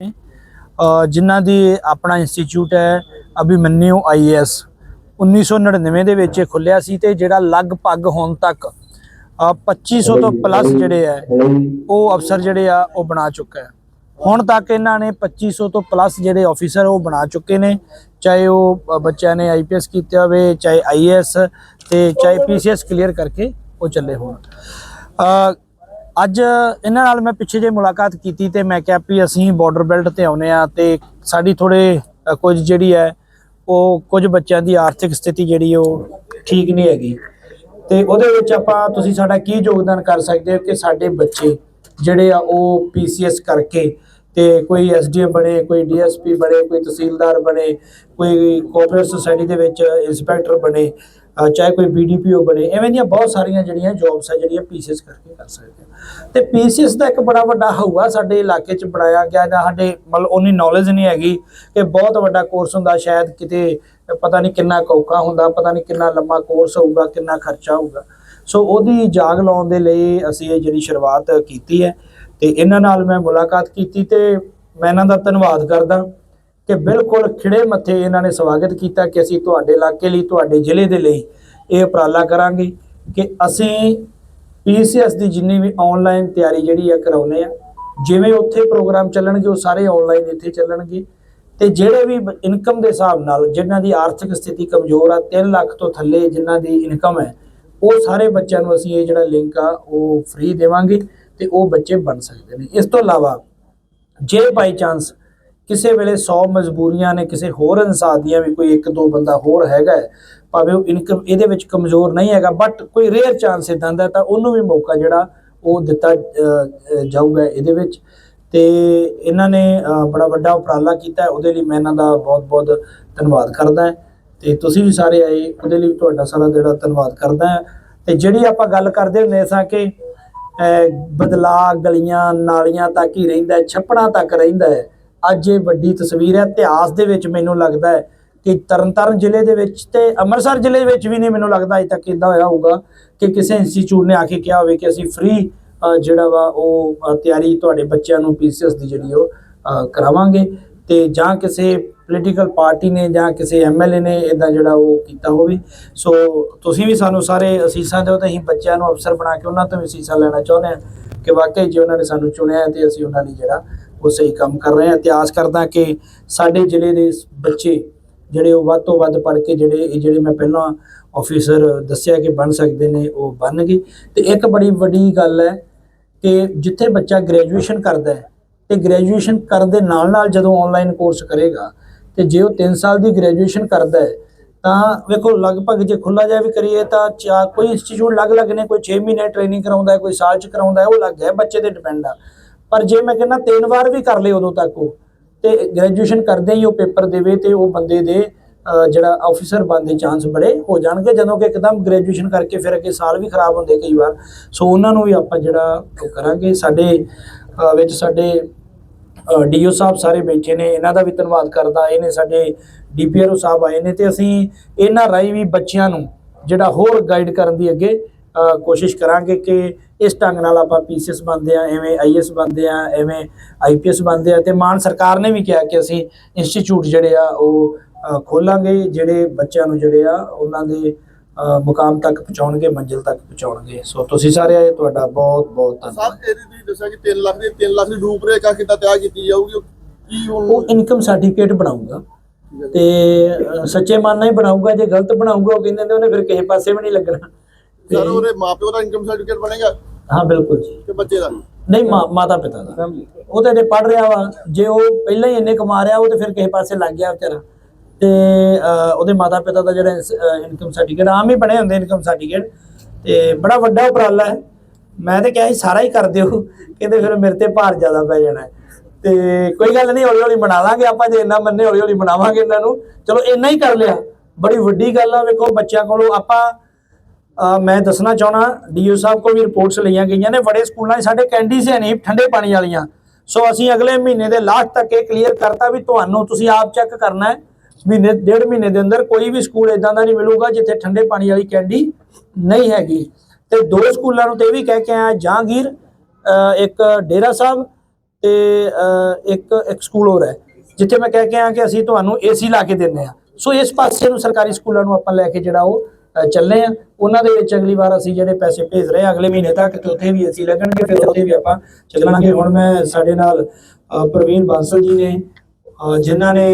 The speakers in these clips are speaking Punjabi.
ਅ, ਜਿਨ੍ਹਾਂ ਦੀ ਆਪਣਾ ਇੰਸਟੀਚਿਊਟ ਹੈ ਅਭਿਮਨਿਊ ਆਈਐਸ 1999 ਦੇ ਵਿੱਚ ਇਹ ਖੁੱਲਿਆ ਸੀ ਤੇ ਜਿਹੜਾ ਲਗਭਗ ਹੁਣ ਤੱਕ ਅ, 2500 ਤੋਂ ਪਲੱਸ ਜਿਹੜੇ ਆ ਉਹ ਅਫਸਰ ਜਿਹੜੇ ਆ ਉਹ ਬਣਾ ਚੁੱਕਾ ਹੈ। ਹੁਣ ਤੱਕ ਇਹਨਾਂ ਨੇ 2500 ਤੋਂ ਪਲੱਸ ਜਿਹੜੇ ਆਫੀਸਰ ਉਹ ਬਣਾ ਚੁੱਕੇ ਨੇ। ਚਾਹੇ ਉਹ ਬੱਚਿਆਂ ਨੇ ਆਈਪੀਐਸ ਕੀਤਾ ਹੋਵੇ ਚਾਹੇ ਆਈਏਐਸ ਤੇ ਚਾਹੇ ਪੀਸੀਐਸ ਕਲੀਅਰ ਕਰਕੇ ਉਹ ਚੱਲੇ ਹੋਣ। ਅੱਜ ਇਹਨਾਂ ਨਾਲ ਮੈਂ ਪਿੱਛੇ ਜੇ ਮੁਲਾਕਾਤ ਕੀਤੀ ਤੇ ਮੈਂ ਕਿਹਾ ਵੀ ਅਸੀਂ ਬਾਰਡਰ ਬੈਲਟ ਤੇ ਆਉਨੇ ਆ ਤੇ ਸਾਡੀ ਥੋੜੇ ਕੁਝ ਜਿਹੜੀ ਹੈ, ਉਹ ਕੁਝ ਬੱਚਿਆਂ ਦੀ ਆਰਥਿਕ ਸਥਿਤੀ ਜਿਹੜੀ ਉਹ ਠੀਕ ਨਹੀਂ ਹੈਗੀ। ਤੇ ਉਹਦੇ ਵਿੱਚ ਆਪਾਂ ਤੁਸੀਂ ਸਾਡਾ ਕੀ ਯੋਗਦਾਨ ਕਰ ਸਕਦੇ ਹੋ ਕਿ ਸਾਡੇ ਬੱਚੇ ਜਿਹੜੇ ਆ, ਉਹ ਪੀਸੀਐਸ ਕਰਕੇ ਤੇ ਕੋਈ ਐਸਡੀਐਮ ਬਣੇ, ਕੋਈ ਡੀਐਸਪੀ ਬਣੇ, ਕੋਈ ਤਹਿਸੀਲਦਾਰ ਬਣੇ, ਕੋਈ ਕੋਆਪਰੇਟਿਵ ਸੁਸਾਇਟੀ ਦੇ ਵਿੱਚ ਇੰਸਪੈਕਟਰ ਬਣੇ ਚਾਹੇ ਕੋਈ ਬੀਡੀਪੀਓ ਬਣੇ, ਐਵੇਂ ਦੀਆਂ ਬਹੁਤ ਸਾਰੀਆਂ ਜਿਹੜੀਆਂ ਜੌਬਸ ਆ, ਜਿਹੜੀਆਂ ਪੀਸੀਐਸ ਕਰਕੇ ਕਰ ਸਕਦੇ ਆ। ਤੇ ਪੀਸੀਐਸ ਦਾ ਇੱਕ ਬੜਾ ਵੱਡਾ ਹਊਆ ਸਾਡੇ ਇਲਾਕੇ 'ਚ ਬਣਾਇਆ ਗਿਆ, ਜਾਂ ਸਾਡੇ ਮਤਲਬ ਉਨੀ ਨੌਲੇਜ ਨਹੀਂ ਹੈਗੀ ਕਿ ਬਹੁਤ ਵੱਡਾ ਕੋਰਸ ਹੁੰਦਾ, ਸ਼ਾਇਦ ਕਿਤੇ ਪਤਾ ਨਹੀਂ ਕਿੰਨਾ ਕੌਕਾ ਹੁੰਦਾ, ਪਤਾ ਨਹੀਂ ਕਿੰਨਾ ਲੰਮਾ ਕੋਰਸ ਹੋਊਗਾ, ਕਿੰਨਾ ਖਰਚਾ ਹੋਊਗਾ। ਸੋ ਉਹਦੀ ਜਾਗ ਲਾਉਣ ਦੇ ਲਈ ਅਸੀਂ ਇਹ ਜਿਹੜੀ ਸ਼ੁਰੂਆਤ ਕੀਤੀ ਹੈ, ਤੇ ਇਹਨਾਂ ਨਾਲ ਮੈਂ ਮੁਲਾਕਾਤ ਕੀਤੀ ਤੇ ਮੈਂ ਇਹਨਾਂ ਦਾ ਧੰਨਵਾਦ ਕਰਦਾ। ਕਿ ਬਿਲਕੁਲ ਖਿੜੇ ਮੱਥੇ ਇਹਨਾਂ ਨੇ ਸਵਾਗਤ ਕੀਤਾ ਕਿ ਅਸੀਂ ਤੁਹਾਡੇ ਇਲਾਕੇ ਲਈ, ਤੁਹਾਡੇ ਜ਼ਿਲ੍ਹੇ ਦੇ ਲਈ ਇਹ ਉਪਰਾਲਾ ਕਰਾਂਗੇ ਕਿ ਅਸੀਂ ਪੀਸੀਐਸ ਦੀ ਜਿੰਨੀ ਵੀ ਆਨਲਾਈਨ ਤਿਆਰੀ ਜਿਹੜੀ ਆ ਕਰਾਉਨੇ ਆ, ਜਿਵੇਂ ਉੱਥੇ ਪ੍ਰੋਗਰਾਮ ਚੱਲਣਗੇ, ਉਹ ਸਾਰੇ ਆਨਲਾਈਨ ਇੱਥੇ ਚੱਲਣਗੇ ਤੇ ਜਿਹੜੇ ਵੀ ਇਨਕਮ ਦੇ ਹਿਸਾਬ ਨਾਲ ਜਿਨ੍ਹਾਂ ਦੀ ਆਰਥਿਕ ਸਥਿਤੀ ਕਮਜ਼ੋਰ ਆ 3 ਲੱਖ ਤੋਂ ਥੱਲੇ ਜਿਨ੍ਹਾਂ ਦੀ ਇਨਕਮ ਹੈ, ਉਹ ਸਾਰੇ ਬੱਚਿਆਂ ਨੂੰ ਅਸੀਂ ਇਹ ਜਿਹੜਾ ਲਿੰਕ ਆ, ਉਹ ਫ੍ਰੀ ਦੇਵਾਂਗੇ ਤੇ ਉਹ ਬੱਚੇ ਬਣ ਸਕਦੇ ਨੇ। ਇਸ ਤੋਂ ਇਲਾਵਾ ਜੇ ਬਾਈ ਚਾਂਸ ਕਿਸੇ ਵੇਲੇ 100 ਮਜਬੂਰੀਆਂ ਨੇ ਕਿਸੇ ਹੋਰ ਇਨਸਾਨ ਦੀਆਂ ਵੀ ਕੋਈ ਇੱਕ ਦੋ ਬੰਦਾ ਹੋਰ ਹੈਗਾ ਹੈ, ਭਾਵੇਂ ਉਹ ਇਨਕਮ ਇਹਦੇ ਵਿੱਚ ਕਮਜ਼ੋਰ ਨਹੀਂ ਹੈਗਾ ਬਟ ਕੋਈ ਰੇਅਰ ਚਾਂਸ ਇਦਾਂ ਦਾ ਤਾਂ ਉਹਨੂੰ ਵੀ ਮੌਕਾ ਜਿਹੜਾ ਉਹ ਦਿੱਤਾ ਜਾਊਗਾ ਇਹਦੇ ਵਿੱਚ। ਤੇ ਇਹਨਾਂ ਨੇ ਬੜਾ ਵੱਡਾ ਉਪਰਾਲਾ ਕੀਤਾ ਉਹਦੇ ਲਈ ਮੈਂ ਇਹਨਾਂ ਦਾ ਬਹੁਤ-ਬਹੁਤ ਧੰਨਵਾਦ ਕਰਦਾ ਹਾਂ। ਤੇ ਤੁਸੀਂ ਵੀ ਸਾਰੇ ਆਏ ਉਹਦੇ ਲਈ ਤੁਹਾਡਾ ਸਾਰਾ ਜਿਹੜਾ ਧੰਨਵਾਦ ਕਰਦਾ ਹਾਂ। ਤੇ ਜਿਹੜੀ ਆਪਾਂ ਗੱਲ ਕਰਦੇ ਹੁੰਦੇ ਸਾਂ ਕਿ ਅਹ ਬਦਲਾਅ ਗਲੀਆਂ ਨਾਲੀਆਂ ਤੱਕ ਹੀ ਰਹਿੰਦਾ ਛੱਪੜਾਂ ਤੱਕ ਰਹਿੰਦਾ ਹੈ ਅੱਜ ਇਹ ਵੱਡੀ ਤਸਵੀਰ ਹੈ। ਇਤਿਹਾਸ ਦੇ ਵਿੱਚ ਮੈਨੂੰ ਲੱਗਦਾ ਹੈ ਕਿ ਤਰਨਤਾਰਨ ਜ਼ਿਲ੍ਹੇ ਦੇ ਵਿੱਚ ਤੇ ਅੰਮ੍ਰਿਤਸਰ ਜ਼ਿਲ੍ਹੇ ਵਿੱਚ ਵੀ ਨਹੀਂ ਮੈਨੂੰ ਲੱਗਦਾ ਅਜੇ ਤੱਕ ਇਦਾਂ ਹੋਇਆ ਹੋਊਗਾ ਕਿ ਕਿਸੇ ਇੰਸਟੀਚਿਊਟ ਨੇ ਆ ਕੇ ਕਿਹਾ ਹੋਵੇ ਕਿ ਅਸੀਂ ਫ੍ਰੀ ਜਿਹੜਾ ਵਾ ਉਹ ਤਿਆਰੀ ਤੁਹਾਡੇ ਬੱਚਿਆਂ ਨੂੰ ਪੀਸੀਐਸ ਦੀ ਜਿਹੜੀ ਉਹ ਕਰਾਵਾਂਗੇ ਤੇ ਜਾਂ ਕਿਸੇ ਪੋਲੀਟੀਕਲ ਪਾਰਟੀ ਨੇ ਜਾਂ ਕਿਸੇ ਐਮਐਲਏ ਨੇ ਇਦਾਂ ਜਿਹੜਾ ਉਹ ਕੀਤਾ ਹੋਵੇ। ਸੋ ਤੁਸੀਂ ਵੀ ਸਾਨੂੰ ਸਾਰੇ ਅਸੀਸਾਂ ਦਿਓ ਤੇ ਅਸੀਂ ਬੱਚਿਆਂ ਨੂੰ ਅਫਸਰ ਬਣਾ ਕੇ ਉਹਨਾਂ ਤੋਂ ਵੀ ਅਸੀਸਾਂ ਲੈਣਾ ਚਾਹੁੰਦੇ ਹਾਂ ਕਿ ਵਾਕਈ ਜੇ ਉਹਨਾਂ ਨੇ ਸਾਨੂੰ ਚੁਣਿਆ ਤੇ ਅਸੀਂ ਉਹਨਾਂ ਲਈ ਜਿਹੜਾ ਉਹ ਸਹੀ ਕੰਮ ਕਰ ਰਹੇ ਹਾਂ ਇਤਿਹਾਸ ਕਰਦਾ ਕਿ ਸਾਡੇ ਜ਼ਿਲ੍ਹੇ ਦੇ ਬੱਚੇ ਜਿਹੜੇ ਉਹ ਵੱਧ ਤੋਂ ਵੱਧ ਪੜ੍ਹ ਕੇ ਜਿਹੜੇ ਜਿਹੜੇ ਮੈਂ ਪਹਿਲਾਂ ਆਫੀਸਰ ਦੱਸਿਆ ਕਿ ਬਣ ਸਕਦੇ ਨੇ, ਉਹ ਬਣਨਗੇ। ਤੇ ਇੱਕ ਬੜੀ ਵੱਡੀ ਗੱਲ ਹੈ ਕਿ ਜਿੱਥੇ ਬੱਚਾ ਗ੍ਰੈਜੂਏਸ਼ਨ ਕਰਦਾ ਹੈ, ਤੇ ਗ੍ਰੈਜੂਏਸ਼ਨ ਕਰਨ ਦੇ ਨਾਲ ਨਾਲ ਜਦੋਂ ਆਨਲਾਈਨ ਕੋਰਸ ਕਰੇਗਾ, ਤੇ ਜੇ ਉਹ 3 ਸਾਲ ਦੀ ਗ੍ਰੈਜੂਏਸ਼ਨ ਕਰਦਾ ਹੈ, ਤਾਂ ਵੇਖੋ ਲਗਭਗ ਜੇ ਖੁੱਲਾ ਜਾ ਵੀ ਕਰੀਏ ਤਾਂ ਚਾ, ਕੋਈ ਇੰਸਟੀਚਿਊਟ ਅਲੱਗ-ਅਲੱਗ ਨੇ, ਕੋਈ 6 ਮਹੀਨੇ ਟ੍ਰੇਨਿੰਗ ਕਰਾਉਂਦਾ ਹੈ, ਕੋਈ ਸਾਲ ਚ ਕਰਾਉਂਦਾ ਉਹ ਅਲੱਗ ਹੈ ਬੱਚੇ ਤੇ ਡਿਪੈਂਡ ਆ। ਪਰ ਜੇ ਮੈਂ ਕਹਿੰਦਾ ਤਿੰਨ ਵਾਰ ਵੀ ਕਰ ਲਏ ਉਦੋਂ ਤੱਕ ਉਹ, ਤੇ ਗ੍ਰੈਜੂਏਸ਼ਨ ਕਰਦੇ ਹੀ ਉਹ ਪੇਪਰ ਦੇਵੇ ਤੇ ਉਹ ਬੰਦੇ ਦੇ ਜਿਹੜਾ ਆਫੀਸਰ ਬਣਨ ਦੇ ਚਾਂਸ ਬੜੇ ਹੋ ਜਾਣਗੇ। ਜਦੋਂ ਕਿ ਇੱਕਦਮ ਗ੍ਰੈਜੂਏਸ਼ਨ ਕਰਕੇ ਫਿਰ ਅੱਗੇ ਸਾਲ ਵੀ ਖਰਾਬ ਹੁੰਦੇ ਕਈ ਵਾਰ। ਸੋ ਉਹਨਾਂ ਨੂੰ ਵੀ ਆਪਾਂ ਜਿਹੜਾ ਉਹ ਕਰਾਂਗੇ। ਸਾਡੇ ਵਿੱਚ ਸਾਡੇ ਡੀਓ ਸਾਹਿਬ ਸਾਰੇ ਬੈਠੇ ਨੇ। ਇਹਨਾਂ ਦਾ ਵੀ ਧੰਨਵਾਦ ਕਰਦਾ। ਇਹਨੇ ਸਾਡੇ ਡੀਪੀਆਰਓ ਸਾਹਿਬ ਆਏ ਨੇ ਤੇ ਅਸੀਂ ਇਹਨਾਂ ਰਾਹੀਂ ਵੀ ਬੱਚਿਆਂ ਨੂੰ ਜਿਹੜਾ ਹੋਰ ਗਾਈਡ ਕਰਨ ਦੀ ਅੱਗੇ ਕੋਸ਼ਿਸ਼ ਕਰਾਂਗੇ ਕਿ ਇਸ ਢੰਗ ਨਾਲ ਆਪਾਂ ਪੀਸੀਐਸ ਬਣਦੇ ਆ ਐਵੇਂ ਆਈਐਸ ਬਣਦੇ ਆ ਐਵੇਂ ਆਈਪੀਐਸ ਬਣਦੇ ਆ ਤੇ ਮਾਨ ਸਰਕਾਰ ਨੇ ਵੀ ਕਿਹਾ ਕਿ ਅਸੀਂ ਇੰਸਟੀਚਿਊਟ ਜਿਹੜੇ ਆ ਉਹ ਖੋਲਾਂਗੇ ਜਿਹੜੇ ਬੱਚਿਆਂ ਨੂੰ ਜਿਹੜੇ ਆ ਉਹਨਾਂ ਦੇ ਮੁਕਾਮ ਤੱਕ ਪਹੁੰਚਾਉਣਗੇ ਮੰਜ਼ਿਲ ਤੱਕ ਪਹੁੰਚਾਉਣਗੇ। ਸੋ ਤੁਸੀਂ ਸਾਰੇ ਆਏ ਤੁਹਾਡਾ ਬਹੁਤ ਬਹੁਤ ਧੰਨਵਾਦ। ਸਰ ਇਹਦੀ ਤੁਸੀਂ ਦੱਸਿਆ ਕਿ 3 ਲੱਖ ਦੀ 3 ਲੱਖ ਦੀ ਰੂਪਰੇਖਾ ਕਿੱਦਾਂ ਤਿਆਰ ਕੀਤੀ ਜਾਊਗੀ ਕੀ ਉਹ ਇਨਕਮ ਸਰਟੀਫਿਕੇਟ ਬਣਾਊਗਾ। ਤੇ ਸੱਚੇ ਮਨ ਨਾਲ ਹੀ ਬਣਾਊਗਾ ਜੇ ਗਲਤ ਬਣਾਊਗਾ ਉਹ ਕਹਿੰਦੇ ਨੇ ਉਹਨੇ ਫਿਰ ਕਿਸੇ ਪਾਸੇ ਵੀ ਨਹੀਂ ਲੱਗਣਾ। ਸਰ ਉਹਦੇ ਮਾਪਿਓ ਦਾ ਇਨਕਮ ਸਰਟੀਫਿਕੇਟ ਬਣੇਗਾ? ਹਾਂ ਬਿਲਕੁਲ ਜੀ। ਤੇ ਬੱਚੇ ਦਾ? ਨਹੀਂ ਮਾ- ਮਾਤਾ ਪਿਤਾ ਦਾ। ਉਹ ਤੇ ਜੇ ਪੜ ਰਿਹਾ ਵਾ। ਜੇ ਉਹ ਪਹਿਲਾਂ ਹੀ ਇੰਨੇ ਕਮਾ ਰਿਹਾ ਉਹ ਤੇ ਫਿਰ ਕਿਸੇ ਪਾਸੇ ਲੱਗ ਗਿਆ ਵਿਚਾਰਾ। ਤੇ ਉਹਦੇ ਮਾਤਾ ਪਿਤਾ ਦਾ ਜਿਹੜਾ ਇਨਕਮ ਸਰਟੀਫਿਕੇਟ ਆਮ ਹੀ ਬਣੇ ਹੁੰਦੇ ਇਨਕਮ ਸਰਟੀਫਿਕੇਟ ਤੇ ਬੜਾ ਵੱਡਾ ਉਪਰਾਲਾ ਹੈ। ਮੈਂ ਤੇ ਕਿਹਾ ਸੀ ਸਾਰਾ ਹੀ ਕਰ ਦਿਓ। ਕਹਿੰਦੇ ਫਿਰ ਮੇਰੇ ਤੇ ਭਾਰ ਜ਼ਿਆਦਾ ਪੈ ਜਾਣਾ ਹੈ। ਤੇ ਕੋਈ ਗੱਲ ਨਹੀਂ ਹੌਲੀ ਹੌਲੀ ਬਣਾ ਲਾਂਗੇ ਆਪਾਂ ਜੇ ਇੰਨਾ ਮੰਨੇ ਹੌਲੀ ਹੌਲੀ ਬਣਾਵਾਂਗੇ ਇਹਨਾਂ ਨੂੰ। ਚਲੋ ਇੰਨਾ ਹੀ ਕਰ ਲਿਆ। ਬੜੀ ਵੱਡੀ ਗੱਲ ਆ। ਵੇਖੋ ਬੱਚਿਆਂ ਕੋਲੋਂ ਆਪਾਂ ਮੈਂ ਦੱਸਣਾ ਚਾਹਣਾ ਡੀਓ ਸਾਹਿਬ ਕੋਲ ਵੀ ਰਿਪੋਰਟਸ ਲਈਆਂ ਗਈਆਂ ਨੇ ਬੜੇ ਸਕੂਲਾਂ 'ਚ ਸਾਡੇ ਕੈਂਡੀਜ਼ ਹੈ ਨਹੀਂ ਠੰਡੇ ਪਾਣੀ ਵਾਲੀਆਂ। ਸੋ ਅਸੀਂ ਅਗਲੇ ਮਹੀਨੇ ਦੇ ਲਾਸਟ ਤੱਕ ਇਹ ਕਲੀਅਰ ਕਰਤਾ ਵੀ ਤੁਹਾਨੂੰ ਤੁਸੀਂ ਆਪ ਚੈੱਕ ਕਰਨਾ ਹੈ। ਮਹੀਨੇ, ਡੇਢ ਮਹੀਨੇ ਦੇ ਅੰਦਰ ਕੋਈ ਵੀ ਸਕੂਲ ਇਦਾਂ ਦਾ ਨਹੀਂ ਮਿਲੂਗਾ ਜਿੱਥੇ ਠੰਡੇ ਪਾਣੀ ਵਾਲੀ ਕੈਂਡੀ ਨਹੀਂ ਹੈਗੀ। ਤੇ ਦੋ ਸਕੂਲਾਂ ਨੂੰ ਤੇ ਇਹ ਵੀ ਕਹਿ ਕੇ ਆਇਆ, ਜਹਾਂਗੀਰ ਇੱਕ ਡੇਰਾ ਸਾਹਿਬ ਤੇ ਇੱਕ ਇੱਕ ਸਕੂਲ ਹੋਰ ਹੈ, ਜਿੱਥੇ ਮੈਂ ਕਹਿ ਕੇ ਆਇਆ ਕਿ ਅਸੀਂ ਤੁਹਾਨੂੰ ਏਸੀ ਲਾ ਕੇ ਦਿੰਨੇ ਆ ਸੋ ਇਸ ਪਾਸੇ ਨੂੰ ਸਰਕਾਰੀ ਸਕੂਲਾਂ ਨੂੰ ਆਪਾਂ ਲੈ ਕੇ ਜਿਹੜਾ ਉਹ ਚੱਲੇ ਆ। ਉਹਨਾਂ ਦੇ ਵਿੱਚ ਅਗਲੀ ਵਾਰ ਅਸੀਂ ਜਿਹੜੇ ਪੈਸੇ ਭੇਜ ਰਹੇ ਆ ਅਗਲੇ ਮਹੀਨੇ ਤੱਕ ਤੇ ਉੱਥੇ ਵੀ ਏਸੀ ਲੱਗਣਗੇ ਫਿਰ ਉੱਥੇ ਵੀ ਆਪਾਂ ਚੱਲਾਂਗੇ ਹੁਣ ਮੈਂ ਸਾਡੇ ਨਾਲ ਪ੍ਰਵੀਨ ਬਾਂਸਲ ਜੀ ਨੇ ਜਿਨ੍ਹਾਂ ਨੇ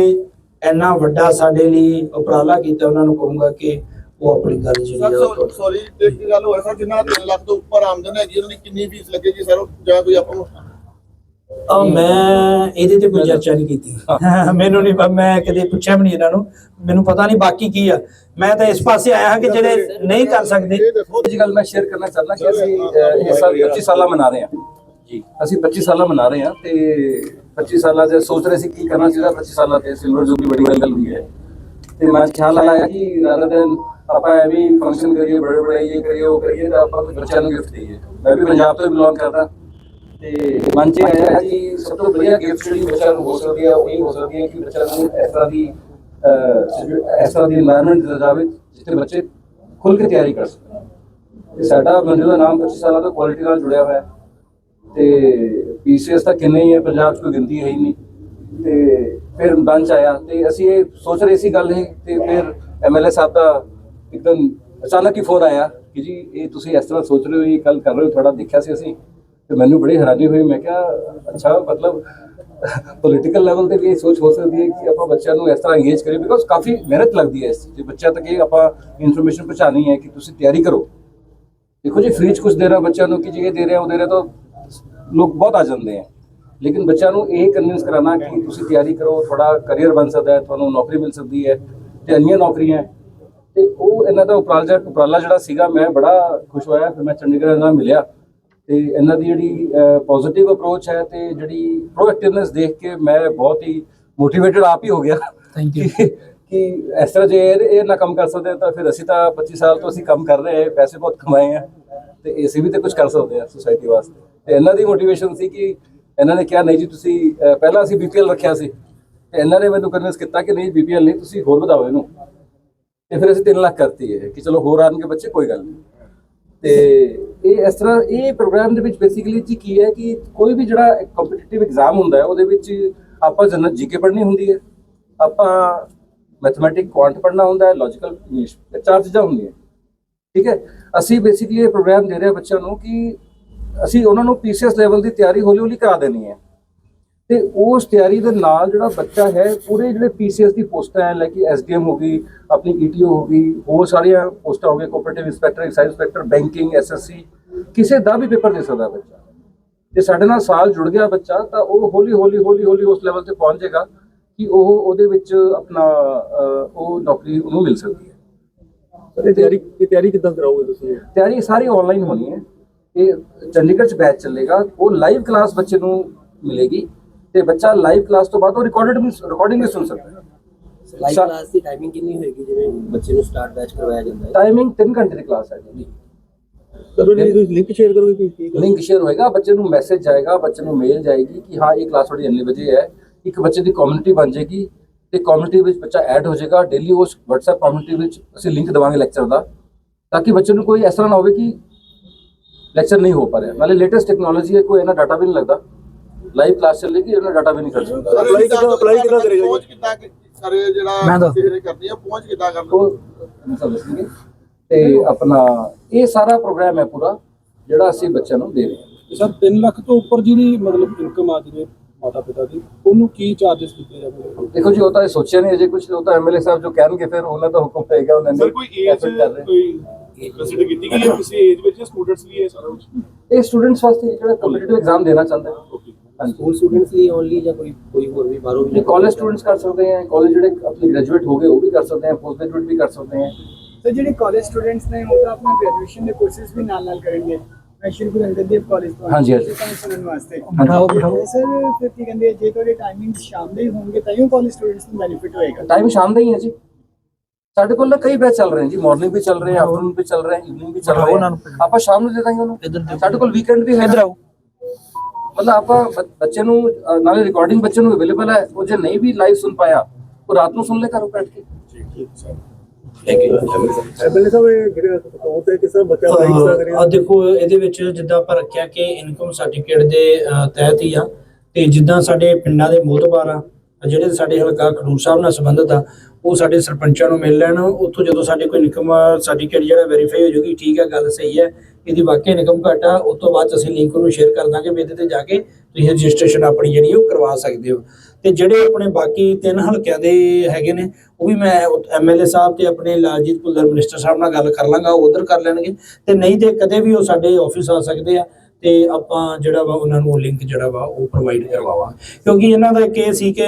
ਇੰਨਾ ਵੱਡਾ ਸਾਡੇ ਲਈ ਉਪਰਾਲਾ ਕੀਤਾ ਉਹਨਾਂ ਨੂੰ ਕਹੂੰਗਾ ਕਿ ਉਹ ਆਪਣੀ ਗੱਲ ਜਿਹੜੀ ਆ ਸਰ ਸੌਰੀ ਇੱਕ ਗੱਲ ਹੋਰ ਸਰ ਜਿਨ੍ਹਾਂ 3 ਲੱਖ ਤੋਂ ਉੱਪਰ ਆਮਦਨ ਹੈਗੀ ਉਹਨਾਂ ਦੀ ਕਿੰਨੀ ਫੀਸ ਲੱਗੇਗੀ ਸਰ? ਜਾਂ ਕੋਈ ਆਪਾਂ ਨੂੰ ਆ ਮੈਂ ਇਹਦੇ ਤੇ ਕੋਈ ਚਰਚਾ ਨਹੀਂ ਕੀਤੀ। ਮੈਨੂੰ ਨਹੀਂ ਮੈਂ ਕਦੇ ਪੁੱਛਿਆ ਵੀ ਨਹੀਂ ਇਹਨਾਂ ਨੂੰ। ਮੈਨੂੰ ਪਤਾ ਨਹੀਂ ਬਾਕੀ ਕੀ ਆ। ਮੈਂ ਤਾਂ ਇਸ ਪਾਸੇ ਆਇਆ ਹਾਂ ਕਿ ਜਿਹੜੇ ਨਹੀਂ ਕਰ ਸਕਦੇ। ਇਹ ਗੱਲ ਮੈਂ ਸ਼ੇਅਰ ਕਰਨਾ ਚਾਹੁੰਦਾ ਕਿ ਅਸੀਂ ਇਸ ਸਾਲ 25 ਸਾਲਾ ਮਨਾ ਰਹੇ ਹਾਂ। ਜੀ। ਅਸੀਂ 25 ਸਾਲਾ ਮਨਾ ਰਹੇ ਹਾਂ ਤੇ 25 ਸਾਲਾਂ ਦੇ ਸੋਚ ਰਹੇ ਸੀ ਕੀ ਕਰਨਾ ਚਾਹੀਦਾ 25 ਸਾਲਾਂ ਤੇ ਸਿਲਵਰ ਜੁਬਲੀ ਬੜੀ ਵੱਡੀ ਗੱਲ ਹੋਈ ਹੈ। ਤੇ ਮੈਂ ਖਿਆਲ ਆਇਆ ਕਿ ਰਾਦਰ ਦਿਨ ਆਪਾਂ ਇਹ ਵੀ ਫੰਕਸ਼ਨ ਕਰੀਏ ਬੜੇ ਬੜੇ ਇਹ ਕਰੀਏ ਉਹ ਕਰੀਏ ਤਾਂ ਆਪਾਂ ਬੱਚਿਆਂ ਨੂੰ ਗਿਫਟ ਦਈਏ। ਮੈਂ ਵੀ ਪੰਜਾਬ ਤੋਂ ਬਿਲੋਂਗ ਕਰਦਾ। ਤੇ ਮਨ ਇਹ ਆਇਆ ਕਿ ਸਭ ਤੋਂ ਵਧੀਆ ਗਿਫਟ ਜਿਹੜੀ ਬੱਚਾ ਨੂੰ ਹੋ ਸਕਦੀ ਹੈ ਉਹ ਇਹ ਹੋ ਸਕਦੀ ਹੈ ਕਿ ਬੱਚਾ ਨੂੰ ਇਸ ਤਰ੍ਹਾਂ ਦੀ ਇਸ ਤਰ੍ਹਾਂ ਦੀ এনवायरमेंट ਦਿੱਤਾ ਜਾਵੇ ਜਿੱਥੇ ਬੱਚੇ ਖੁੱਲ ਕੇ ਤਿਆਰੀ ਕਰ ਸਕਣ। ਤੇ ਸਾਡਾ ਬੰਦੇ ਦਾ ਨਾਮ 25 ਸਾਲਾਂ ਤੋਂ ਕੁਆਲਿਟੀ ਨਾਲ ਜੁੜਿਆ ਹੋਇਆ ਤੇ ਪੀਸੀਐਸ ਤਾਂ ਕਿੰਨੇ ਹੀ ਹੈ ਪੰਜਾਬ 'ਚ ਕੋਈ ਗਿਣਤੀ ਹੈ ਹੀ ਨਹੀਂ। ਤੇ ਫਿਰ ਬੰਚ ਆਇਆ ਤੇ ਅਸੀਂ ਇਹ ਸੋਚ ਰਹੇ ਸੀ ਗੱਲ ਇਹ, ਤੇ ਫਿਰ ਐਮਐਲਏ ਸਾਹਿਬ ਦਾ ਇੱਕਦਮ ਅਚਾਨਕ ਹੀ ਫੋਨ ਆਇਆ ਕਿ ਜੀ, ਇਹ ਤੁਸੀਂ ਇਸ ਤਰ੍ਹਾਂ ਸੋਚ ਰਹੇ ਹੋ, ਇਹ ਗੱਲ ਕਰ ਰਹੇ ਹੋ ਥੋੜਾ ਦੇਖਿਆ ਸੀ ਅਸੀਂ। ਤੇ ਮੈਨੂੰ ਬੜੀ ਹੈਰਾਨੀ ਹੋਈ, ਮੈਂ ਕਿਹਾ, ਅੱਛਾ, ਮਤਲਬ ਪੋਲੀਟੀਕਲ ਲੈਵਲ ਤੇ ਵੀ ਇਹ ਸੋਚ ਹੋ ਸਕਦੀ ਹੈ ਕਿ ਆਪਾਂ ਬੱਚਿਆਂ ਨੂੰ ਇਸ ਤਰ੍ਹਾਂ ਇੰਗੇਜ ਕਰੀਏ ਬਿਕੋਜ਼ ਕਾਫੀ ਮਿਹਨਤ ਲੱਗਦੀ ਹੈ ਇਸ ਜੇ ਬੱਚਿਆਂ ਤੱਕ ਇਹ ਆਪਾਂ ਇਨਫੋਰਮੇਸ਼ਨ ਪਹੁੰਚਾਣੀ ਹੈ ਕਿ ਤੁਸੀਂ ਤਿਆਰੀ ਕਰੋ। ਦੇਖੋ ਜੀ ਫ੍ਰੀ ਚ ਕੁਝ ਦੇ ਰਿਹਾ ਬੱਚਿਆਂ ਨੂੰ ਕਿ ਜੇ ਇਹ ਦੇ ਰਿਹਾ, ਉਹ ਦੇ ਰਿਹਾ, ਤਾਂ ਲੋਕ ਬਹੁਤ ਆ ਜਾਂਦੇ ਆ ਲੇਕਿਨ ਬੱਚਿਆਂ ਨੂੰ ਇਹ ਕਨਵਿੰਸ ਕਰਾਉਣਾ ਕਿ ਤੁਸੀਂ ਤਿਆਰੀ ਕਰੋ, ਤੁਹਾਡਾ ਕਰੀਅਰ ਬਣ ਸਕਦਾ ਹੈ, ਤੁਹਾਨੂੰ ਨੌਕਰੀ ਮਿਲ ਸਕਦੀ ਹੈ ਤੇ ਅੰਨੀਆਂ ਨੌਕਰੀਆਂ ਹੈ। ਤੇ ਉਹ ਇਹਨਾਂ ਦਾ ਉਪਰਾਲਾ ਉਪਰਾਲਾ ਜਿਹੜਾ ਸੀਗਾ, ਮੈਂ ਬੜਾ ਖੁਸ਼ ਹੋਇਆ, ਫਿਰ ਮੈਂ ਚੰਡੀਗੜ੍ਹ ਨਾਲ ਮਿਲਿਆ। ਤੇ ਇਹਨਾਂ ਦੀ ਜਿਹੜੀ ਪੋਜ਼ਿਟਿਵ ਅਪਰੋਚ ਹੈ ਤੇ ਜਿਹੜੀ ਪ੍ਰੋਐਕਟਿਵਨੈਸ ਦੇਖ ਕੇ ਮੈਂ ਬਹੁਤ ਹੀ ਮੋਟੀਵੇਟਡ ਆਪ ਹੀ ਹੋ ਗਿਆ। Thank you. ਕਿ ਇਸ ਤਰ੍ਹਾਂ ਜੇ ਇਹ ਨਾ ਕੰਮ ਕਰ ਸਕਦੇ ਤਾਂ ਫਿਰ ਅਸੀਂ ਤਾਂ 25 ਸਾਲ ਤੋਂ ਅਸੀਂ ਕੰਮ ਕਰ ਰਹੇ ਹਾਂ ਪੈਸੇ ਬਹੁਤ ਕਮਾਏ ਆ ਤੇ ਅਸੀਂ ਵੀ ਤਾਂ ਕੁਝ ਕਰ ਸਕਦੇ ਹਾਂ ਸੋਸਾਇਟੀ ਵਾਸਤੇ। ਤੇ ਇਹਨਾਂ ਦੀ ਮੋਟੀਵੇਸ਼ਨ ਸੀ ਕਿ ਇਹਨਾਂ ਨੇ ਕਿਹਾ ਨਹੀਂ ਜੀ ਤੁਸੀਂ ਪਹਿਲਾਂ ਅਸੀਂ ਬੀਪੀਐਲ ਰੱਖਿਆ ਸੀ ਤੇ ਇਹਨਾਂ ਨੇ ਮੈਨੂੰ ਕਨਵਿੰਸ ਕੀਤਾ ਕਿ ਨਹੀਂ ਬੀਪੀਐਲ ਨਹੀਂ ਤੁਸੀਂ ਹੋਰ ਵਧਾਓ ਇਹਨੂੰ। ਤੇ ਫਿਰ ਅਸੀਂ 3 ਲੱਖ ਕਰਤੀ ਹੈ ਕਿ ਚਲੋ ਹੋਰ ਆਣਗੇ ਬੱਚੇ ਕੋਈ ਗੱਲ ਨਹੀਂ। ਤੇ ਇਹ ਇਸ ਤਰ੍ਹਾਂ ਇਹ ਪ੍ਰੋਗਰਾਮ ਦੇ ਵਿੱਚ ਬੇਸਿਕਲੀ ਜੀ ਕੀ ਹੈ ਕਿ ਕੋਈ ਵੀ ਜਿਹੜਾ ਕੰਪੀਟੀਟਿਵ ਐਗਜ਼ਾਮ ਹੁੰਦਾ ਹੈ, ਉਹਦੇ ਵਿੱਚ ਆਪਾਂ ਜਨਰਲ ਜੀਕੇ ਪੜ੍ਹਨੀ ਹੁੰਦੀ ਹੈ। ਆਪਾਂ ਮੈਥਮੈਟਿਕ ਕੁਆਂਟ ਪੜ੍ਹਨਾ ਹੁੰਦਾ ਹੈ ਲੌਜੀਕਲ ਇੰਗਲਿਸ਼ ਚਾਰ ਚੀਜ਼ਾਂ ਹੁੰਦੀਆਂ ਠੀਕ ਹੈ? ਅਸੀਂ ਬੇਸਿਕਲੀ ਇਹ ਪ੍ਰੋਗਰਾਮ ਦੇ ਰਹੇ ਹਾਂ ਬੱਚਿਆਂ ਨੂੰ ਕਿ ਅਸੀਂ ਉਹਨਾਂ ਨੂੰ ਪੀਸੀਐਸ ਲੈਵਲ ਦੀ ਤਿਆਰੀ ਹੌਲੀ ਹੌਲੀ ਕਰਾ ਦੇਣੀ ਹੈ। ਤੇ ਉਸ ਤਿਆਰੀ ਦੇ ਨਾਲ ਜਿਹੜਾ ਬੱਚਾ ਹੈ ਪੂਰੇ ਜਿਹੜੇ ਪੀਸੀਐਸ ਦੀ ਪੋਸਟਾਂ ਹੈ ਲਾਈਕ ਐਸਡੀਐਮ ਹੋ ਗਈ ਆਪਣੀ ਈਟੀਓ ਹੋ ਗਈ ਹੋਰ ਸਾਰੀਆਂ ਪੋਸਟਾਂ ਹੋ ਗਈਆਂ cooperative inspector excise inspector banking SSC ਕਿਸੇ ਦਾ ਵੀ ਪੇਪਰ ਦੇ ਸਕਦਾ ਬੱਚਾ। ਜੇ ਸਾਡੇ ਨਾਲ ਸਾਲ ਜੁੜ ਗਿਆ ਬੱਚਾ ਤਾਂ ਉਹ ਹੌਲੀ ਹੌਲੀ ਹੌਲੀ ਹੌਲੀ ਉਸ ਲੈਵਲ ਤੇ ਪਹੁੰਚ ਜਾਏਗਾ ਕਿ ਉਹ ਉਹਦੇ ਵਿੱਚ ਆਪਣਾ ਉਹ ਨੌਕਰੀ ਉਹਨੂੰ ਮਿਲ ਸਕਦੀ ਹੈ। ਇਹ ਤਿਆਰੀ ਇਹ ਤਿਆਰੀ ਕਿਦਾਂ ਕਰਾਓਗੇ ਤੁਸੀਂ? ਤਿਆਰੀ ਸਾਰੀ ਆਨਲਾਈਨ ਹੋਣੀ ਹੈ। ਇਹ ਚੰਡੀਗੜ੍ਹ ਚ ਬੈਚ ਚੱਲੇਗਾ ਉਹ ਲਾਈਵ ਕਲਾਸ ਬੱਚੇ ਨੂੰ ਮਿਲੇਗੀ। ਤੇ ਬੱਚਾ ਲਾਈਵ ਕਲਾਸ ਤੋਂ ਬਾਅਦ ਉਹ ਰਿਕਾਰਡਡ ਵੀ ਰਿਕਾਰਡਿੰਗ ਵੀ ਸੁਣ ਸਕਦਾ ਹੈ। ਲਾਈਵ ਕਲਾਸ ਦੀ ਟਾਈਮਿੰਗ ਕਿੰਨੀ ਹੋਏਗੀ ਜਿਵੇਂ ਬੱਚੇ ਨੂੰ ਸਟਾਰਟ ਬੈਚ ਕਰਵਾਇਆ ਜਾਂਦਾ ਹੈ? ਟਾਈਮਿੰਗ 3 ਘੰਟੇ ਦੀ ਕਲਾਸ ਹੈ ਜੀ। ਤੁਸੀਂ ਲਿੰਕ ਸ਼ੇਅਰ ਕਰੋਗੇ ਕੀ ਕੀ ਲਿੰਕ ਸ਼ੇਅਰ ਹੋਏਗਾ ਬੱਚੇ ਨੂੰ ਮੈਸੇਜ ਜਾਏਗਾ ਬੱਚੇ ਨੂੰ ਮੇਲ ਜਾਏਗੀ ਕਿ ਹਾਂ ਇਹ ਕਲਾਸ ਤੁਹਾਡੀ ਇੰਨੇ ਵਜੇ ਹੈ। ਇੱਕ ਬੱਚੇ ਦੀ ਕਮਿਊਨਿਟੀ ਬਣ ਜਾਏਗੀ ਤੇ ਕਮਿਊਨਿਟੀ ਵਿੱਚ ਬੱਚਾ ਐਡ ਹੋ ਜਾਏਗਾ। ਡੇਲੀ ਉਸ WhatsApp ਕਮਿਊਨਿਟੀ ਵਿੱਚ ਅਸੀਂ ਲਿੰਕ ਦਵਾਂਗੇ ਲੈਕਚਰ ਦਾ ਤਾਂ ਕਿ ਬੱਚੇ ਨੂੰ ਕੋਈ ਇਸ ਤਰ੍ਹਾਂ ਨਾ ਹੋਵੇ ਕਿ ਲੈਕਚਰ ਨਹੀਂ ਹੋ ਪਾ ਰਿਹਾ। ਨਾਲੇ ਲੇਟੈਸਟ ਟੈਕਨੋਲੋਜੀ ਹੈ ਕੋਈ ਇਹਨਾਂ ਡਾਟਾ ਵੀ ਨਹੀਂ ਲੱਗਦਾ। ਲਾਈਵ ਕਲਾਸ ਚੱਲੇਗੀ ਇਹਨਾਂ ਡਾਟਾ ਵੀ ਨਹੀਂ ਕਰ ਸਕਦਾ? ਅਪਲਾਈ ਕਿਦਾਂ ਅਪਲਾਈ ਕਿਦਾਂ ਕਰੇਗਾ ਪਹੁੰਚ ਕਿਦਾਂ ਸਾਰੇ ਮੈਂ ਜਿਹੜਾ ਦੱਸ- ਨੇ ਕਰਨੀ ਹੈ ਪਹੁੰਚ ਕਿਦਾਂ ਕਰਨਾ? ਉਹ ਮੈਂ ਸਭ ਦੱਸਣਗੇ ਤੇ ਆਪਣਾ ਇਹ ਸਾਰਾ ਪ੍ਰੋਗਰਾਮ ਹੈ ਪੂਰਾ ਜਿਹੜਾ ਅਸੀਂ ਬੱਚਿਆਂ ਨੂੰ ਦੇ ਰਹੇ ਹਾਂ। ਸਰ 3 ਲੱਖ ਤੋਂ ਉੱਪਰ ਜਿਹੜੀ ਮਤਲਬ ਇਨਕਮ ਆ ਜਿਹਦੇ ਮਾਤਾ ਪਿਤਾ ਦੀ ਉਹਨੂੰ ਕੀ ਚਾਰजेस ਕੀਤੇ ਜਾਣਗੇ? ਦੇਖੋ ਜੀ ਉਹ ਤਾਂ ਇਹ ਸੋਚਿਆ ਨਹੀਂ ਅਜੇ ਕੁਝ ਉਹ ਤਾਂ ਐਮਐਲਏ ਸਾਹਿਬ ਜੋ ਕਹਿਣਗੇ ਫਿਰ ਉਹਨਾਂ ਦਾ ਹੁਕਮ ਹੋਏਗਾ ਉਹਨਾਂ ਨੇ ਸਰ ਕੋਈ ਏਜ effort ਕਰ ਰਹੇ। ਕੋਈ ਕੰਸੀਡਰ ਕੀਤੀ ਗਈ ਹੈ ਕਿਸੇ ਏਜ ਵਿੱਚ ਸਟੂਡੈਂਟਸ ਲਈ ਇਹ ਸਾਰਾ ਕੁਝ ਇਹ ਸਟੂਡੈਂਟਸ ਵਾਸਤੇ ਜਿਹੜਾ ਕੰਪੀਟੀਟਿਵ ਐਗਜ਼ਾਮ ਦੇਣਾ ਚਾਹੁੰਦਾ ਹੈ ਸਕੂਲ ਸਟੂਡੈਂਟਸ ਲਈ ਓਨਲੀ ਜਾਂ ਕੋਈ ਕੋਈ ਹੋਰ ਵੀ ਬਾਹਰੋਂ ਵੀ ਕਾਲਜ ਸਟੂਡੈਂਟਸ ਕਰ ਸਕਦੇ ਹੈ ਕਾਲਜ ਜਿਹੜੇ ਆਪਣੇ ਗ੍ਰੈਜੂਏਟ ਹੋ ਗਏ ਉਹ ਵੀ ਕਰ ਸਕਦੇ ਹੈ ਪੋਸਟ ਗ੍ਰੈਜੂਏਟ ਵੀ ਕਰ ਸਕਦੇ ਹੈ ਤੇ ਜਿਹੜੇ ਕਾਲਜ ਸਟੂਡੈਂਟਸ ਨੇ ਉਹ ਤਾਂ ਆਪਣਾ ਗ੍ਰੈਜੂਏਸ਼ਨ ਦੇ ਕੋਰਸਿਸ ਵੀ ਨਾਲ ਨਾਲ ਕਰਨਗੇ। ਮੈਂ ਸ਼੍ਰੀ ਗੁਰੂ ਅੰਗਦ ਦੇਵ ਕਾਲਜ ਤੋਂ ਹਾਂਜੀ, ਹਾਂਜੀ। ਸੁਣਨ ਵਾਸਤੇ। ਬਿਠਾਓ, ਬਿਠਾਓ। ਸਰ ਫਿਰ ਕੀ ਕਹਿੰਦੇ ਆ, ਜੇ ਤੁਹਾਡੇ ਟਾਈਮਿੰਗ ਸ਼ਾਮ ਦੇ ਹੀ ਹੋਣਗੇ ਤਾਂ ਹੀ ਕਾਲਜ ਸਟੂਡੈਂਟਸ ਨੂੰ ਬੈਨੀਫਿਟ ਹੋਏਗਾ। ਟਾਈਮ ਸ਼ਾਮ ਦਾ ਹੀ ਹੈ ਜੀ। ਸਾਡੇ ਕੋਲ ਨਾ ਕਈ ਬੈਚ ਚੱਲ ਰਹੇ ਹਨ ਜੀ ਮਾਰਨਿੰਗ ਵੀ ਚੱਲ ਰਹੇ ਹੈ ਆਫਟਰਨੂਨ ਵੀ ਚੱਲ ਰਹੇ ਹੈ ਇਵਨਿੰਗ ਵੀ ਚੱਲ ਰਹੇ ਨੂੰ। ਆਪਾਂ ਸ਼ਾਮ ਨੂੰ ਦੇ ਦਾਂਗੇ ਉਹਨੂੰ। ਸਾਡੇ ਕੋਲ ਵੀਕਐਂਡ ਵੀ ਹੈ। ਇੱਧਰ ਆਓ। ਮਤਲਬ ਆਪਾਂ ਬੱਚੇ ਨੂੰ ਨਾਲੇ ਰਿਕਾਰਡਿੰਗ ਬੱਚੇ ਨੂੰ ਅਵੇਲੇਬਲ ਹੈ ਉਹ ਜੇ ਨਹੀਂ ਵੀ ਲਾਈਵ ਸੁਣ ਪਾਇਆ ਉਹ ਰਾਤ ਨੂੰ ਸੁਣ ਲੈ ਘਰੋਂ ਬੈਠ ਕੇ। ਕਿਦਾਂ ਕਰੇਗਾ ਆ ਦੇਖੋ ਇਹਦੇ ਵਿੱਚ ਜਿੱਦਾਂ ਆਪਾਂ ਰੱਖਿਆ ਕਿ ਇਨਕਮ ਸਰਟੀਫਿਕੇਟ ਦੇ ਅ, ਤਹਿਤ ਹੀ ਆ ਤੇ ਜਿੱਦਾਂ ਸਾਡੇ ਪਿੰਡਾਂ ਦੇ ਮੋਹਤਬਾਰ ਆ ਜਿਹੜੇ ਸਾਡੇ ਹਲਕਾ ਖਡੂਰ ਸਾਹਿਬ ਨਾਲ ਸੰਬੰਧਿਤ ਆ, ਉਹ ਸਾਡੇ ਸਰਪੰਚਾਂ ਨੂੰ ਮਿਲ ਲੈਣ, ਉੱਥੋਂ ਜਦੋਂ ਸਾਡੇ ਕੋਈ ਨਿਕਮ ਸਰਟੀਫਿਕੇਟ ਜਿਹੜਾ ਵੈਰੀਫਾਈ ਹੋ ਜਾਊਗੀ ਠੀਕ ਹੈ, ਗੱਲ ਸਹੀ ਹੈ, ਇਹਦੀ ਵਾਕਈ ਨਿਕਮ ਘੱਟ ਆ, ਉਸ ਤੋਂ ਬਾਅਦ ਅਸੀਂ ਲਿੰਕ ਨੂੰ ਸ਼ੇਅਰ ਕਰ ਦਾਂਗੇ ਵੀ ਇਹਦੇ ਤੇ ਜਾ ਕੇ ਤੁਸੀਂ ਰਜਿਸਟ੍ਰੇਸ਼ਨ ਆਪਣੀ ਜਿਹੜੀ ਉਹ ਕਰਵਾ ਸਕਦੇ ਹੋ। ਤੇ ਜਿਹੜੇ ਆਪਣੇ ਬਾਕੀ ਤਿੰਨ ਹਲਕਿਆਂ ਦੇ ਹੈਗੇ ਨੇ, ਉਹ ਵੀ ਮੈਂ ਐਮਐਲਏ ਸਾਹਿਬ ਤੇ ਆਪਣੇ ਲਾਲਜੀਤ ਭੁੱਲਰ ਮਿਨਿਸਟਰ ਸਾਹਿਬ ਨਾਲ ਗੱਲ ਕਰ ਲਾਂਗਾ, ਉਹ ਉਧਰ ਕਰ ਲੈਣਗੇ। ਤੇ ਨਹੀਂ ਤੇ ਕਦੇ ਵੀ ਉਹ ਸਾਡੇ ਆਫਿਸ ਆ ਸਕਦੇ ਆ। ਤੇ ਆਪਾਂ ਜਿਹੜਾ ਵਾ ਉਹਨਾਂ ਨੂੰ ਲਿੰਕ ਜਿਹੜਾ ਵਾ ਉਹ ਪ੍ਰੋਵਾਈਡ ਕਰਵਾਵਾਂਗੇ ਕਿਉਂਕਿ ਇਹਨਾਂ ਦਾ ਇੱਕ ਇਹ ਸੀ ਕਿ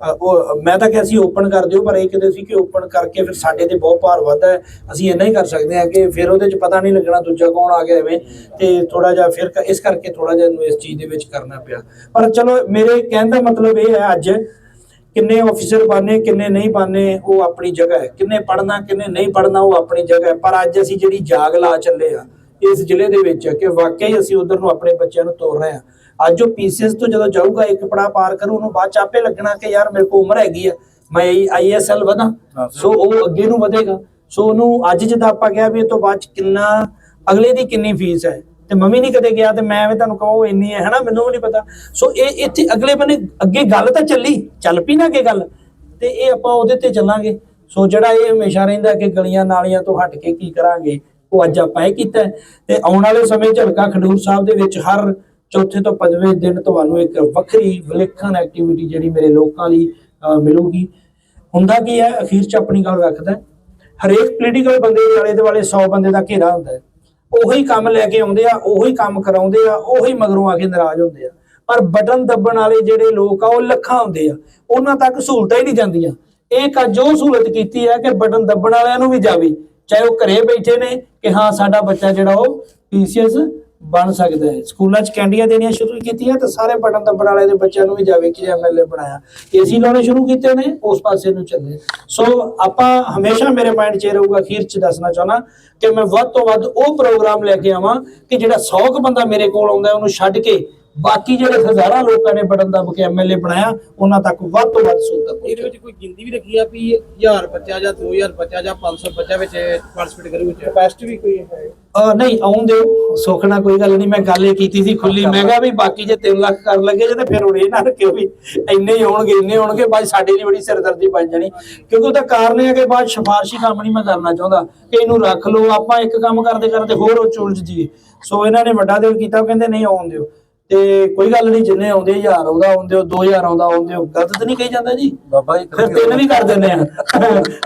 ਉਹ, ਮੈਂ ਤਾਂ ਕਿਹਾ ਸੀ ਓਪਨ ਕਰ ਦਿਓ, ਪਰ ਇਹ ਕਹਿੰਦੇ ਸੀ ਕਿ ਓਪਨ ਕਰਕੇ ਫਿਰ ਸਾਡੇ ਤੇ ਬਹੁਤ ਭਾਰ ਵੱਧਦਾ ਹੈ। ਅਸੀਂ ਇੰਨਾ ਹੀ ਕਰ ਸਕਦੇ ਹਾਂ ਕਿ ਫਿਰ ਉਹਦੇ ਚ ਪਤਾ ਨਹੀਂ ਲੱਗਣਾ ਦੂਜਾ ਕੌਣ ਆ ਗਿਆ ਐਵੇਂ ਤੇ ਥੋੜਾ ਜਿਹਾ ਫਿਰ ਇਸ ਕਰਕੇ ਥੋੜਾ ਜਿਹਾ ਨੂੰ ਇਸ ਚੀਜ਼ ਦੇ ਵਿੱਚ ਕਰਨਾ ਪਿਆ। ਪਰ ਚਲੋ ਮੇਰੇ ਕਹਿਣ ਦਾ ਮਤਲਬ ਇਹ ਹੈ ਅੱਜ, ਕਿੰਨੇ ਆਫੀਸਰ ਬਾਨੇ ਕਿੰਨੇ ਨਹੀਂ ਬਾਨੇ ਉਹ ਆਪਣੀ ਜਗ੍ਹਾ ਹੈ। ਕਿੰਨੇ ਪੜਨਾ ਕਿੰਨੇ ਨਹੀਂ ਪੜਨਾ ਉਹ ਆਪਣੀ ਜਗ੍ਹਾ ਹੈ। ਪਰ ਅੱਜ ਅਸੀਂ ਜਿਹੜੀ ਜਾਗ ਲਾ ਚੱਲੇ ਆ ਇਸ ਜ਼ਿਲ੍ਹੇ ਦੇ ਵਿੱਚ ਕਿ ਵਾਕਈ ਅਸੀਂ ਉਧਰ ਨੂੰ ਆਪਣੇ ਬੱਚਿਆਂ ਨੂੰ ਤੋਰ ਰਹੇ ਆ ਅੱਜ ਉਹ ਪੀਸੀਐਸ ਤੋਂ ਜਦੋਂ ਜਾਊਗਾ ਇੱਕ ਪੜਾ ਪਾਰ ਕਰੂ ਉਹਨੂੰ ਬਾਅਦ ਚ ਆਪੇ ਲੱਗਣਾ ਕਿ ਯਾਰ ਮੇਰੇ ਕੋਲ ਉਮਰ ਹੈਗੀ ਆ ਮੈਂ ਆਈਐਸਐਲ ਵਧਾਂ। ਸੋ ਉਹ ਅੱਗੇ ਨੂੰ ਵਧੇਗਾ। ਸੋ ਉਹਨੂੰ ਅੱਜ ਜਿੱਦਾਂ ਆਪਾਂ ਕਿਹਾ ਵੀ ਇਹ ਤੋਂ ਬਾਅਦ ਕਿੰਨਾ ਅਗਲੇ ਦੀ ਕਿੰਨੀ ਫੀਸ ਹੈ। ਤੇ ਮੰਮੀ ਨਹੀਂ ਕਦੇ ਗਿਆ ਤੇ ਮੈਂ ਐਵੇਂ ਤੁਹਾਨੂੰ ਕਹਾਂ ਉਹ ਇੰਨੀ ਹੈ ਹਨਾ? ਮੈਨੂੰ ਵੀ ਨਹੀਂ ਪਤਾ। ਸੋ ਇਹ ਇੱਥੇ ਅਗਲੇ ਬੰਨੇ ਅੱਗੇ ਗੱਲ ਤਾਂ ਚੱਲੀ ਚੱਲ ਪਈ ਨਾ ਅੱਗੇ ਗੱਲ। ਤੇ ਇਹ ਆਪਾਂ ਉਹਦੇ ਤੇ ਚੱਲਾਂਗੇ। ਸੋ ਜਿਹੜਾ ਇਹ ਹਮੇਸ਼ਾ ਰਹਿੰਦਾ ਕਿ ਗਲੀਆਂ ਨਾਲੀਆਂ ਤੋਂ ਹਟ ਕੇ ਕੀ ਕਰਾਂਗੇ ਉਹ ਅੱਜ ਆਪਾਂ ਇਹ ਕੀਤਾ ਤੇ ਆਉਣ ਵਾਲੇ ਸਮੇਂ ਝਲਕਾ ਖਡੂਰ ਸਾਹਿਬ ਦੇ ਵਿੱਚ ਹਰ ਚੌਥੇ ਤੋਂ ਪੰਜਵੇਂ ਦਿਨ ਤੁਹਾਨੂੰ ਇੱਕ ਵੱਖਰੀ ਵਿਲੱਖਣ ਐਕਟੀਵਿਟੀ ਜਿਹੜੀ ਮੇਰੇ ਲੋਕਾਂ ਲਈ ਮਿਲੂਗੀ। ਹੁੰਦਾ ਕੀ ਹੈ, ਅਖੀਰ ਚ ਆਪਣੀ ਗੱਲ ਰੱਖਦਾ ਹਰੇਕ ਪੋਲੀਟੀਕਲ ਬੰਦੇ ਦੇ ਆਲੇ ਦੁਆਲੇ 100 ਬੰਦੇ ਦਾ ਘੇਰਾ ਹੁੰਦਾ ਹੈ। ਉਹੀ ਕੰਮ ਲੈ ਕੇ ਆਉਂਦੇ ਆ, ਉਹੀ ਕੰਮ ਕਰਾਉਂਦੇ ਆ, ਉਹੀ ਮਗਰੋਂ ਆ ਕੇ ਨਾਰਾਜ਼ ਹੁੰਦੇ ਆ। ਪਰ ਬਟਨ ਦੱਬਣ ਵਾਲੇ ਜਿਹੜੇ ਲੋਕ ਆ, ਉਹ ਲੱਖਾਂ ਹੁੰਦੇ ਆ। ਉਹਨਾਂ ਤੱਕ ਸਹੂਲਤਾਂ ਹੀ ਨਹੀਂ ਜਾਂਦੀਆਂ। ਇਹ ਕਾ ਜੋ ਸਹੂਲਤ ਕੀਤੀ ਹੈ ਕਿ ਬਟਨ ਦੱਬਣ ਵਾਲਿਆਂ ਨੂੰ ਵੀ ਜਾਵੇ। ਚਾਹੇ ਉਹ ਘਰੇ ਬੈਠੇ ਨੇ ਕਿ ਹਾਂ, ਸਾਡਾ ਬੱਚਾ ਜਿਹੜਾ ਉਹ ਪੀਸੀਐਸ ਬਣ ਸਕਦਾ ਹੈ। ਸਕੂਲਾਂ 'ਚ ਕੈਂਡੀਆਂ ਦੇਣੀਆਂ ਸ਼ੁਰੂ ਕੀਤੀਆਂ ਤੇ ਸਾਰੇ ਬਟਨ ਦੱਬਣ ਵਾਲੇ ਦੇ ਬੱਚਿਆਂ ਨੂੰ ਵੀ ਜਾਵੇ ਕਿ ਐਮਐਲਏ ਬਣਾਇਆ। ਏਸੀ ਲਾਉਣੇ ਸ਼ੁਰੂ ਕੀਤੇ ਨੇ, ਉਸ ਪਾਸੇ ਨੂੰ ਚੱਲੇ। ਸੋ ਆਪਾਂ ਹਮੇਸ਼ਾ ਮੇਰੇ ਮਾਈਂਡ 'ਚ ਇਹ ਰਹੂਗਾ, ਅਖੀਰ 'ਚ ਦੱਸਣਾ ਚਾਹਣਾ ਕਿ ਮੈਂ ਵੱਧ ਤੋਂ ਵੱਧ ਉਹ ਪ੍ਰੋਗਰਾਮ ਲੈ ਕੇ ਆਵਾਂ ਕਿ ਜਿਹੜਾ 100 ਕੁ ਬੰਦਾ ਮੇਰੇ ਕੋਲ ਆਉਂਦਾ ਉਹਨੂੰ ਛੱਡ ਕੇ ਬਾਕੀ ਜਿਹੜੇ ਹਜ਼ਾਰਾਂ ਲੋਕਾਂ ਨੇ ਬਟਨ ਦੱਬ ਕੇ ਐਮਐਲਏ ਬਣਾਇਆ ਉਹਨਾਂ ਤੱਕ ਵੱਧ ਤੋਂ ਵੱਧ ਸਹੂਲਤਾਂ ਇਹਦੇ ਵਿੱਚ ਕੋਈ ਗਿਣਤੀ ਵੀ ਰੱਖੀ ਆ ਵੀ 1000 ਬੱਚਾ ਜਾਂ 2000 ਬੱਚਾ ਜਾਂ 500 ਬੱਚਾ ਵਿੱਚ ਪਾਰਟਿਸਿਪੇਟ ਕਰੂ ਕੈਪੈਸਿਟੀ ਵੀ ਕੋਈ ਹੈ? ਨਹੀਂ ਆਉਣ ਦਿਓ। ਸੁੱਖ ਨਾਲ ਕੋਈ ਗੱਲ ਨਹੀਂ ਮੈਂ ਗੱਲ ਇਹ ਕੀਤੀ ਸੀ ਖੁੱਲੀ। ਮੈਂ ਕਿਹਾ ਵੀ ਬਾਕੀ ਜੇ 3 ਲੱਖ ਕਰਨ ਲੱਗੇ ਜੇ ਤੇ ਫਿਰ ਹੁਣ ਇਹ ਨਾ ਰੱਖਿਓ ਵੀ ਇੰਨੇ ਹੀ ਆਉਣਗੇ ਇੰਨੇ ਆਉਣਗੇ ਬਾਅਦ ਸਾਡੇ ਲਈ ਬੜੀ ਸਿਰਦਰਦੀ ਬਣ ਜਾਣੀ। ਕਿਉਂਕਿ ਉਹਦਾ ਕਾਰਨ ਇਹ ਹੈ ਕਿ ਬਾਅਦ ਸਿਫਾਰਸ਼ੀ ਕੰਮ ਨਹੀਂ ਮੈਂ ਕਰਨਾ ਚਾਹੁੰਦਾ। ਕਿ ਇਹਨੂੰ ਰੱਖ ਲਓ ਆਪਾਂ ਇੱਕ ਕੰਮ ਕਰਦੇ ਕਰਦੇ ਹੋਰ ਉਹ ਚੁਲਝ ਜੀਏ ਸੋ ਇਹਨਾਂ ਨੇ ਵੱਡਾ ਦਿਲ ਕੀਤਾ ਉਹ ਕਹਿੰਦੇ ਨਹੀਂ ਆਉਣ ਦਿਓ। ਤੇ ਕੋਈ ਗੱਲ ਨਹੀਂ ਜਿੰਨੇ ਆਉਂਦੇ 1000 ਆਉਂਦਾ ਆਉਂਦੇ 2000 ਆਉਂਦਾ ਆਉਂਦੇ ਗਲਤ ਤਾਂ ਨਹੀਂ ਕਹੀ ਜਾਂਦਾ ਜੀ? ਬਾਬਾ ਜੀ ਫਿਰ ਤਿੰਨ ਵੀ ਕਰ ਦਿੰਦੇ ਆ।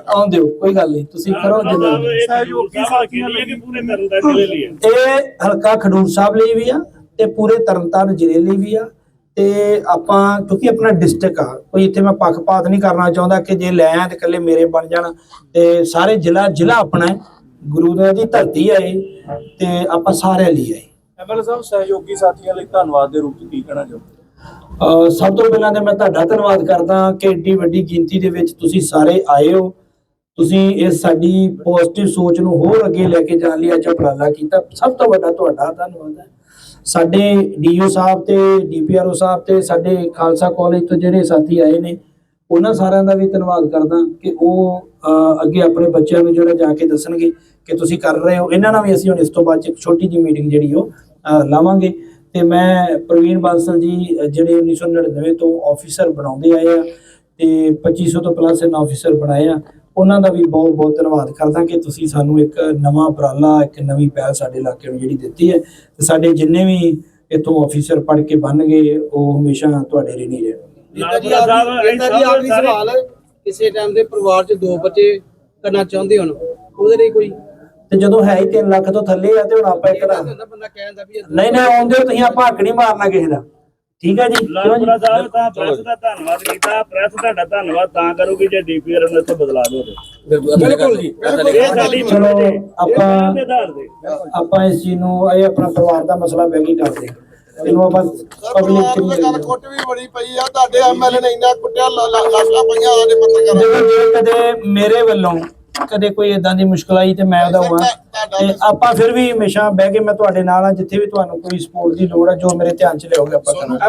ਆਉਂਦੇ ਕੋਈ ਗੱਲ ਨਹੀਂ ਤੁਸੀਂ ਕਰੋ ਜਿੰਨੇ ਸਹਿਯੋਗੀ ਸਾਥੀਆਂ ਲਈ। ਕਿ ਪੂਰੇ ਤਰ੍ਹਾਂ ਦਾ ਜ਼ਿਲ੍ਹੇ ਲਈ ਹੈ। ਇਹ ਹਲਕਾ ਖਡੂਰ ਸਾਹਿਬ ਲਈ ਵੀ ਆ ਤੇ ਪੂਰੇ ਤਰਨਤਾਰਨ ਜ਼ਿਲ੍ਹੇ ਲਈ ਵੀ ਆ। ਤੇ ਆਪਾਂ ਕਿਉਂਕਿ ਆਪਣਾ ਡਿਸਟ੍ਰਿਕਟ ਆ ਕੋਈ ਇੱਥੇ ਮੈਂ ਪੱਖਪਾਤ ਨਹੀਂ ਕਰਨਾ ਚਾਹੁੰਦਾ ਕਿ ਜੇ ਲੈ ਆ ਤੇ ਇਕੱਲੇ ਮੇਰੇ ਬਣ ਜਾਣ। ਤੇ ਸਾਰੇ ਜ਼ਿਲ੍ਹਾ ਜ਼ਿਲ੍ਹਾ ਆਪਣਾ ਹੈ। ਗੁਰੂ ਦੇ ਦੀ ਧਰਤੀ ਹੈ ਇਹ। ਤੇ ਆਪਾਂ ਸਾਰਿਆਂ ਲਈ ਹੈ ਐਮਐਲਏ ਸਾਹਿਬ, ਸਹਿਯੋਗੀ ਸਾਥੀਆਂ ਲਈ ਧੰਨਵਾਦ ਦੇ ਰੂਪ ਚ ਕੀ ਕਹਿਣਾ ਚਾਹੁੰਦੇ ਸਭ ਤੋਂ ਪਹਿਲਾਂ ਤਾਂ ਮੈਂ ਤੁਹਾਡਾ ਧੰਨਵਾਦ ਕਰਦਾ ਕਿ ਏਡੀ ਵੱਡੀ ਗਿਣਤੀ ਦੇ ਵਿੱਚ ਤੁਸੀਂ ਸਾਰੇ ਆਏ ਹੋ। ਤੁਸੀਂ ਇਸ ਸਾਡੀ ਪੋਜ਼ਿਟਿਵ ਸੋਚ ਨੂੰ ਹੋਰ ਅੱਗੇ ਲੈ ਕੇ ਜਾਣ ਲਈ ਅੱਜ ਉਪਰਾਲਾ ਕੀਤਾ। ਸਭ ਤੋਂ ਵੱਡਾ ਤੁਹਾਡਾ ਧੰਨਵਾਦ ਹੈ। ਸਾਡੇ ਡੀਓ ਸਾਹਿਬ ਤੇ ਡੀਪੀਆਰਓ ਸਾਹਿਬ ਤੇ ਸਾਡੇ ਖਾਲਸਾ ਕਾਲਜ ਤੋਂ ਜਿਹੜੇ ਸਾਥੀ ਆਏ ਨੇ, ਉਹਨਾਂ ਸਾਰਿਆਂ ਦਾ ਵੀ ਧੰਨਵਾਦ ਕਰਦਾ ਕਿ ਉਹ ਅੱਗੇ ਆਪਣੇ ਬੱਚਿਆਂ ਨੂੰ ਜਿਹੜਾ ਜਾ ਕੇ ਦੱਸਣਗੇ ਕਿ ਤੁਸੀਂ ਕਰ ਰਹੇ ਹੋ। ਇਹਨਾਂ ਨਾਲ ਵੀ ਅਸੀਂ ਹੁਣ ਇਸ ਤੋਂ ਬਾਅਦ ਇੱਕ ਛੋਟੀ ਜਿਹੀ ਮੀਟਿੰਗ ਜਿਹੜੀ ਉਹ ਲਾਵਾਂਗੇ। ਤੇ ਮੈਂ ਪ੍ਰਵੀਨ ਬਾਂਸਲ ਜੀ ਜਿਹੜੇ 1999 ਤੋਂ ਆਫੀਸਰ ਬਣਾਉਂਦੇ ਆਏ ਆ ਤੇ 2500 ਤੋਂ ਪਲੱਸ ਇਹਨਾਂ ਆਫੀਸਰ ਬਣਾਏ ਆ, ਉਹਨਾਂ ਦਾ ਵੀ ਬਹੁਤ ਬਹੁਤ ਧੰਨਵਾਦ ਕਰਦਾ ਕਿ ਤੁਸੀਂ ਸਾਨੂੰ ਇੱਕ ਨਵਾਂ ਉਪਰਾਲਾ, ਇੱਕ ਨਵੀਂ ਪਹਿਲ ਸਾਡੇ ਇਲਾਕੇ ਨੂੰ ਜਿਹੜੀ ਦਿੱਤੀ ਹੈ ਤੇ ਸਾਡੇ ਜਿੰਨੇ ਵੀ ਇੱਥੋਂ ਆਫੀਸਰ ਪੜ੍ਹ ਕੇ ਬਣ ਗਏ, ਉਹ ਹਮੇਸ਼ਾ ਤੁਹਾਡੇ ਲਈ ਨਹੀਂ ਰਹਿਣਗੇ ਕਿਸੇ ਟਾਈਮ ਦੇ ਪਰਿਵਾਰ 'ਚ ਦੋ ਬੱਚੇ ਕਰਨਾ ਚਾਹੁੰਦੇ ਹੋਣ, ਉਹਦੇ ਲਈ ਕੋਈ ਤੇ ਜਦੋਂ ਹੈ ਹੀ 3 ਲੱਖ ਤੋਂ ਥੱਲੇ ਆ ਤੇ ਹੁਣ ਆਪਾਂ ਇੱਕ ਦਾ ਹੁੰਦਾ ਬੰਦਾ ਕਹਿੰਦਾ ਵੀ ਇਹ ਦੋ- ਨਹੀਂ ਨਹੀਂ ਆਉਂਦੇ ਤੁਸੀਂ ਆਪਾਂ ਹੱਕ ਨਹੀਂ ਮਾਰਨਾ ਕਿਸੇ ਦਾ। ਠੀਕ ਹੈ ਜੀ? ਕਿਉਂ ਜੀ? ਲਾਲਪੁਰਾ ਸਾਹਿਬ ਤਾਂ ਪ੍ਰੈਸ ਦਾ ਧੰਨਵਾਦ ਕੀਤਾ। ਪ੍ਰੈਸ ਤੁਹਾਡਾ ਧੰਨਵਾਦ ਤਾਂ ਕਰੂਗੀ ਜੇ ਡੀਪੀਆਰ ਨੂੰ ਇੱਥੇ ਬਦਲਾ ਦੋ ਬਿਲਕੁਲ ਜੀ ਇਹ ਸਾਡੀ ਚਲੋ ਮੰਗ ਦੇ। ਆਪਾਂ ਦੇ। ਆਪਾਂ ਇਸ ਚੀਜ਼ ਨੂੰ ਇਹ ਆਪਣਾ ਪਰਿਵਾਰ ਦਾ ਮਸਲਾ ਬਹਿ ਕੇ ਕਰਦੇ। ਇਹਨੂੰ ਆਪਾਂ ਪਬਲਿਕ ਨੂੰ ਨਹੀਂ ਗੱਲ ਕੁੱਟ ਵੀ ਬੜੀ ਪਈ ਆ। ਤੁਹਾਡੇ ਐਮਐਲਏ ਨੇ ਇੰਨਾ ਕੁੱਟਿਆ ਲਾਸ਼ਾਂ ਪਈਆਂ ਸਾਡੇ ਪੱਤਰਕਾਰਾਂ ਜੇ ਕਦੇ ਮੇਰੇ ਵੱਲੋਂ ਕਦੇ ਕੋਈ ਇਦਾਂ ਦੀ ਮੁਸ਼ਕਲ ਆਈ ਤੇ ਮੈਂ ਉਹਦਾ ਹੋਵਾਂ ਤੇ ਆਪਾਂ ਫਿਰ ਵੀ ਹਮੇਸ਼ਾ ਬਹਿ ਕੇ ਮੈਂ ਤੁਹਾਡੇ ਨਾਲ ਆ ਜਿੱਥੇ ਵੀ ਤੁਹਾਨੂੰ ਕੋਈ ਸਪੋਰਟ ਦੀ ਲੋੜ ਹੈ ਜੋ ਮੇਰੇ ਧਿਆਨ ਚ ਲਿਆਓਗੇ ਆਪਾਂ ਕਰਾਂਗੇ